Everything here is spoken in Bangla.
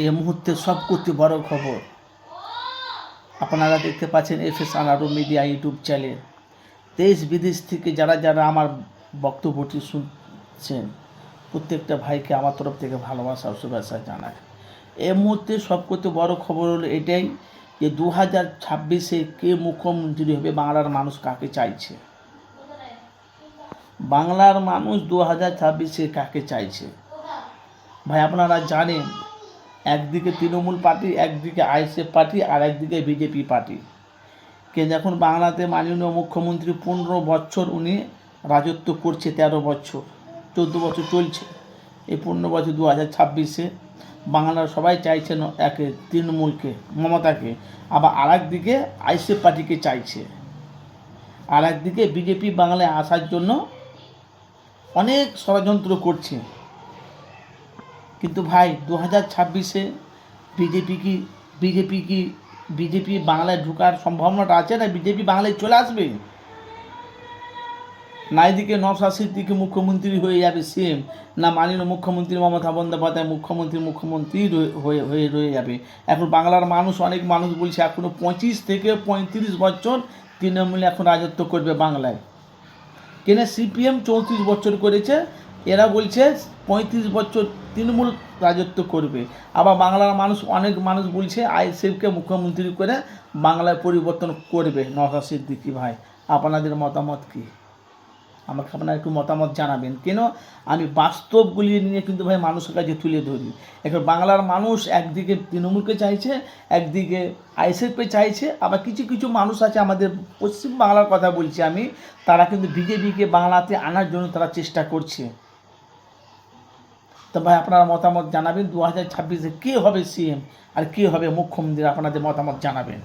এই মুহূর্তে সব করতে বড় খবর। আপনারা দেখতে পাচ্ছেন এফ এস আনারো মিডিয়া ইউটিউব চ্যানেল। দেশ বিদেশ থেকে যারা যারা আমার বক্তব্যটি শুনছেন, প্রত্যেকটা ভাইকে আমার তরফ থেকে ভালোবাসা ও শুভেচ্ছা জানায় এই মুহূর্তে সব করতে বড় খবর হলো এটাই যে দু হাজার ছাব্বিশে কে মুখ্যমন্ত্রী হবে, বাংলার মানুষ কাকে চাইছে? বাংলার মানুষ দু হাজার ছাব্বিশে কাকে চাইছে? ভাই, আপনারা জানেন একদিকে তৃণমূল পার্টি, একদিকে আইএসএফ পার্টি আর একদিকে বিজেপি পার্টি। কে যখন বাংলাতে মাননীয় মুখ্যমন্ত্রী পনেরো বছর উনি রাজত্ব করছে, তেরো বছর, চোদ্দ বছর চলছে। এই পনেরো বছর দু হাজার ছাব্বিশে বাংলার সবাই চাইছেন একে, তৃণমূলকে, মমতাকে। আবার আর একদিকে আইএসএফ পার্টিকে চাইছে। আর একদিকে বিজেপি বাংলায় আসার জন্য অনেক ষড়যন্ত্র করছে। কিন্তু ভাই দু হাজার ছাব্বিশে বিজেপি কি বিজেপি কি, বিজেপি বাংলায় ঢোকার সম্ভাবনাটা আছে না? বিজেপি বাংলায় চলে আসবে? না, এদিকে নওশাদ সিদ্দিকি মুখ্যমন্ত্রী হয়ে যাবে সিএম, না মাননীয় মুখ্যমন্ত্রী মমতা বন্দ্যোপাধ্যায় মুখ্যমন্ত্রী মুখ্যমন্ত্রী হয়ে হয়ে, রয়ে যাবে। এখন বাংলার মানুষ, অনেক মানুষ বলছে, এখনও পঁচিশ থেকে পঁয়ত্রিশ বছর তৃণমূল এখন রাজত্ব করবে বাংলায়। কেন? সিপিএম চৌত্রিশ বছর করেছে এরা বলছে পঁয়ত্রিশ বছর তৃণমূল রাজত্ব করবে। আবার বাংলার মানুষ, অনেক মানুষ বলছে আইএসএফকে মুখ্যমন্ত্রী করে বাংলায় পরিবর্তন করবে। নওশাদ সিদ্দিকি ভাই, আপনাদের মতামত কী? আমাকে আপনারা একটু মতামত জানাবেন। কেন? আমি বাস্তবগুলি নিয়ে কিন্তু ভাই মানুষের কাছে তুলে ধরি। এখন বাংলার মানুষ একদিকে তৃণমূলকে চাইছে, একদিকে আইএসএফকে চাইছে, আবার কিছু কিছু মানুষ আছে আমাদের পশ্চিম বাংলার কথা বলছি আমি, তারা কিন্তু বিজেপিকে বাংলাতে আনার জন্য তারা চেষ্টা করছে। তো ভাই, আপনারা মতামত জানাবেন। দু হাজার ছাব্বিশে কে হবে সিএম আর কে হবে মুখ্যমন্ত্রী, আপনাদের মতামত জানাবেন।